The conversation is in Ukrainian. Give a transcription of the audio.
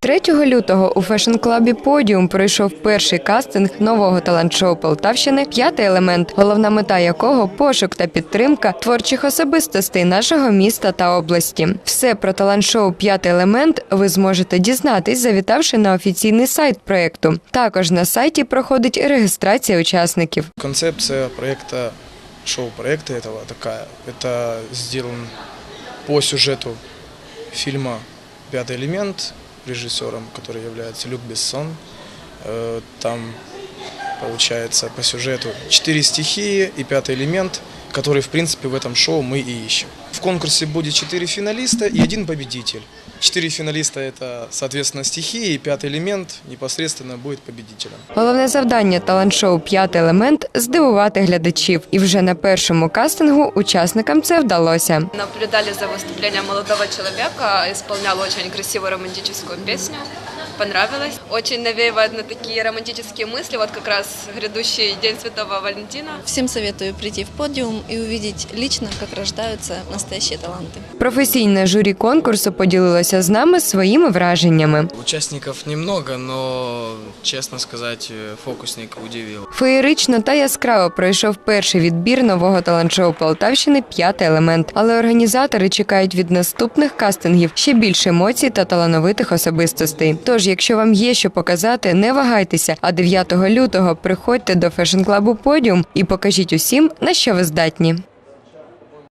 3 лютого у фешн-клабі Подіум пройшов перший кастинг нового талант-шоу Полтавщини П'ятий елемент, головна мета якого пошук та підтримка творчих особистостей нашого міста та області. Все про талант-шоу П'ятий елемент ви зможете дізнатись, завітавши на офіційний сайт проекту. Також на сайті проходить реєстрація учасників. Концепция проекта, шоу-проекта этого такая. Это сделан по сюжету фильма «Пятый элемент» режиссером, который является Люк Бессон. Э, Там, получается, по сюжету четыре стихии и пятый элемент, который, в принципе, в этом шоу мы и ищем. В конкурсе будет четыре финалиста и один победитель. Четыре финалиста – это, соответственно, стихии, и пятый элемент непосредственно будет победителем. Головне завдання талант-шоу П'ятий елемент здивувати глядачів. І вже на першому кастингу учасникам це вдалося. Наблюдали за выступлением молодого человека, исполнял очень красивую романтическую песню. Понравилось. Очень навеивает на такие романтические мысли, вот как раз грядущий День Святого Валентина. Всем советую прийти в подиум и увидеть лично, как рождаются настоящие таланты. Професійне журі конкурсу поділилося з нами своїми враженнями. Участников немного, но, честно сказать, э, фокусник удивил. Феєрично та яскраво пройшов перший відбір нового талант-шоу Полтавщини П'ятий елемент. Але організатори чекають від наступних кастингів ще більше емоцій та талановитих особистостей. Тож, якщо вам є що показати, не вагайтеся. А 9 лютого приходьте до фешн-клабу Подіум і покажіть усім, на що ви здатні.